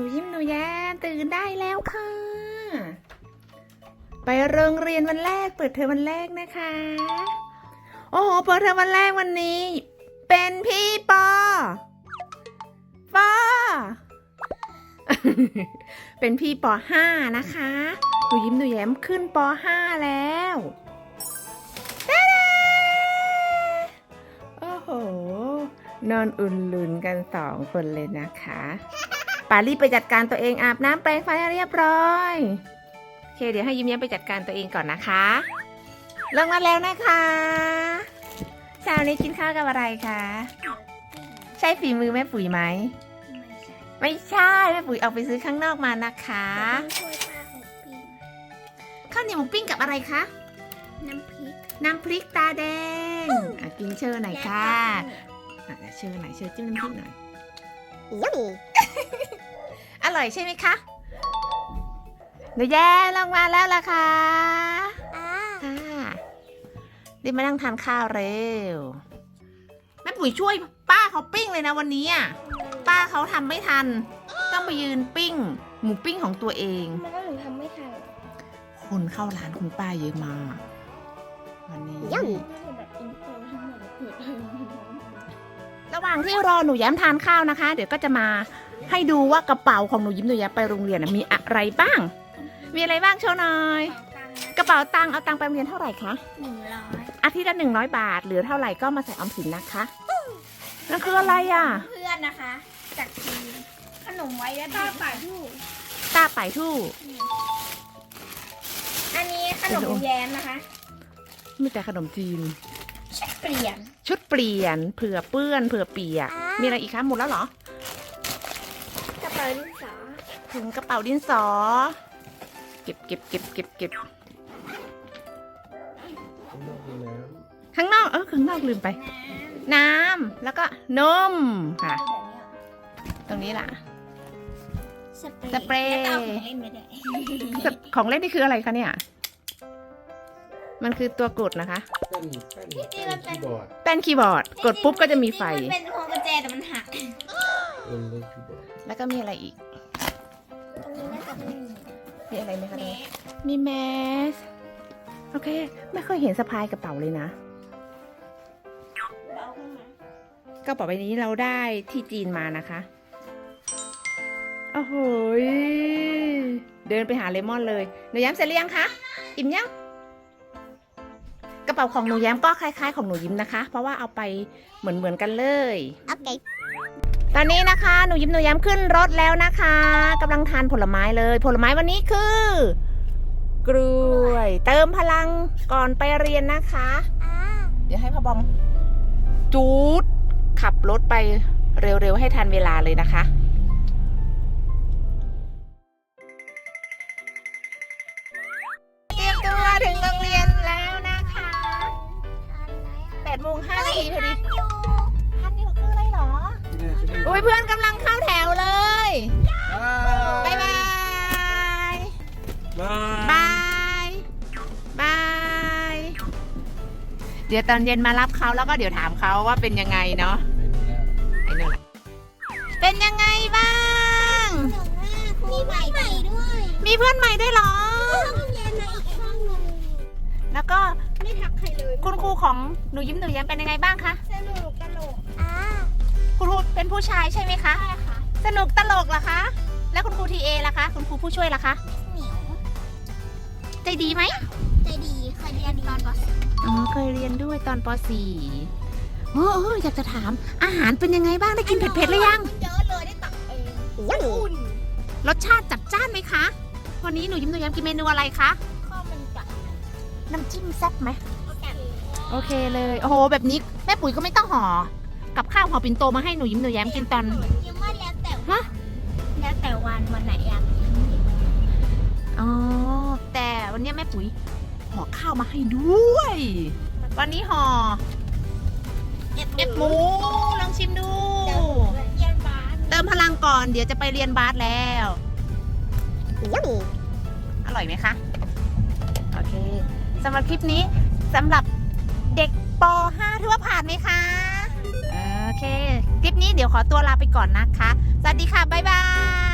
นูยิ้มหนูแย้มตื่นได้แล้วค่ะ ไปโรงเรียนวันแรก เปิดเทอมวันแรกนะคะ โอ้โหเปิดเทอมวันแรกวันนี้ เป็นพี่ปอปอเป็นพี่ปห้านะคะหนูยิ้มหนูแย้มขึ้นปห้าแล้วโอ้โห นอนอุ่นลุนกันสองคนเลยนะคะ ปารีบไปจัดการตัวเองอาบน้ำแปรงฟันให้เรียบร้อยโอเค เดี๋ยวให้ยิ้มแย้มไปจัดการตัวเองก่อนนะคะลงมาแล้วนะคะเช้านี้กินข้าวกับอะไรคะใช่ฝีมือแม่ปุ๋ยไหมไม่ใช่แม่ปุ๋ยเอาไปซื้อข้างนอกมานะคะช่วยป้าของปีนข้าวเหนียวหมูปิ้งกับอะไรคะน้ำพริกน้ำพริกตาแดงอะกินเชอร์หน่อยค่ะอะเดี๋ยวเชอร์หน่อยเชอร์จิ้มน้ำพริกหน่อยยัมอ ร่อยใช่ไหมคะหนูแย่ลงมาแล้วล่ะค่ะอ่าค่ะรีบมานั่งทานข้าวเร็วแม่ปุ๋ยช่วยป้าเขาปิ้งเลยนะวันนี้อะป้าเขาทำไม่ทัน ต้องไปยืนปิ้ง หมูปิ้งของตัวเองมันก็ถึงทำไม่ทันคนเข้าร้านคุณป้าเยอะมากวันนี้ยัมแบบอินเตอร์ทั้งหมดเปิดเทอมระหว่างที่รอหนูแย้มทานข้าวนะคะ เดี๋ยวก็จะมา ให้ดูว่ากระเป๋าของหนูยิ้มหนูแย้มไปโรงเรียนน่ะมีอะไรบ้าง มีอะไรบ้างโชว์หน่อย กระเป๋าตังค์เอาตังค์ไปโรงเรียนเท่าไหร่คะหนึ่งร้อยอาทิตย์ละหนึ่งร้อยบาทเหลือเท่าไหร่ก็มาใส่ออมสินนะคะนั่นคืออะไรอะ เพื่อนนะคะ จากจีนขนมไว้แล้วก็ป่าทู่ตาไปทู่อันนี้ขนมแย้มนะคะ มีแต่ขนมจีนชุดเปลี่ยน ชุดเปลี่ยน เผื่อเปื้อน เผื่อเปียกอ่ามีมีอะไรอีกคะหมดแล้วเหรอกระเป๋าดินสอถุงกระเป๋าดินสอ เก็บเก็บเก็บเก็บเก็บข้างนอกมีน้ข้างนอกเออข้างนอกลืมไป น้น้ำแล้วก็นมค่ะำตรงนี้ล่ะ สเปรย์สเปรย์แล้วก็เอาของเล่นไม่ได้ของเล่นนี่คืออะไรคะเนี่ย มันคือตัวกดนะคะำเป็นเป็นเป็นคีย์บอร์ดแป้นคีย์บอร์ด กดปุ๊บก็จะมีไฟ มันเป็นพวงกุญแจแต่มันหัก เป็นเล่นคีย์บอร์ดแล้วก็มีอะไรอีก ตรงนี้น่าจะไม่มีมีอะไรไหมคะแมเนี่ยสมีแมส โอเค ไม่เคยเห็นสะพายกระเป๋าเลยนะ เอาเข้ามากระเป๋าใบนี้เราได้ที่จีนมานะคะ โอ้โหยเดินไปหาเลมอนเลยหนูแย้มเสร็จหรือยังคะ อิ่มยัง กระเป๋าของหนูแย้มก็คล้าย ๆ ของหนูยิ้มนะคะ เพราะว่าเอาไปเหมือนเหมือนๆกันเลยโอเคตอนนี้นะคะหนูยิ้มหนูแย้มขึ้นรถแล้วนะคะกำลังทานผลไม้เลย ผลไม้วันนี้คือ กล้วย เติมพลังก่อนไปเรียนนะคะอ่าเดี๋ยวให้พ่อบอมจูดขับรถไปเร็วๆให้ทันเวลาเลยนะคะเตรียมตัวถึงโรงเรียนแล้วนะคะ8โมง5นาทีพอดี เพื่อนกำลังเข้าแถวเลยบ๊ายบายบาบาย บาย เดี๋ยวตอนเย็นมารับเขาแล้วก็เดี๋ยวถามเขาว่าเป็นยังไงเนาะไอ้นั่นแหละเป็นยังไงบ้าง มีใหม่ใหม่ด้วยมีเพื่อนใหม่ด้วยเหรอห้องเย็นมาอีกห้องหนึงแล้วก็ไม่ทักใครเลย คุณครูของหนูยิ้มหนูแย้มเป็นยังไงบ้างคะ สนุก เป็นผู้ชายใช่ไหมคะ ใช่ค่ะ สนุกตลกเหรอคะ แล้วคุณครูทีเอล่ะคะ คุณครูผู้ช่วยล่ะคะเหนียวใจดีไหม ใจดีเคยเรียนตอนป อ๋อ เคยเรียนด้วยตอนป .4 โอ้เอออยากจะถาม อาหารเป็นยังไงบ้าง ได้กินเผ็ดๆหรือยัง เยอะเลยได้ตักเองอุ่นรสชาติจัดจ้านไหมคะ วันนี้หนูยิ้มหนูแย้มกินเมนูอะไรคะ ข้าวมันไก่น้ำจิ้มแซ่บไหม โอเคโอเคเลย โอ้โห แบบนี้แม่ปุ๋ยก็ไม่ต้องห่อ กับข้าวห่อปิ่นโตมาให้หนูยิ้มหนูแย้มกินตอนยังว่าแล้วแต่ฮะแล้วแต่วันวันไหนอยากอ๋อแต่วันนี้แม่ปุ๋ยห่อข้าวมาให้ด้วย วันนี้ห่อเอฟหมูลองชิมดูเรียนบาสเติมพลังก่อนเดี๋ยวจะไปเรียนบาสแล้วยัมอร่อยไหมคะ โอเคสำหรับคลิปนี้สำหรับเด็กป .5 ถือว่าผ่านไหมคะโอ เค คลิปนี้เดี๋ยวขอตัวลาไปก่อนนะคะ สวัสดีค่ะ บ๊ายบาย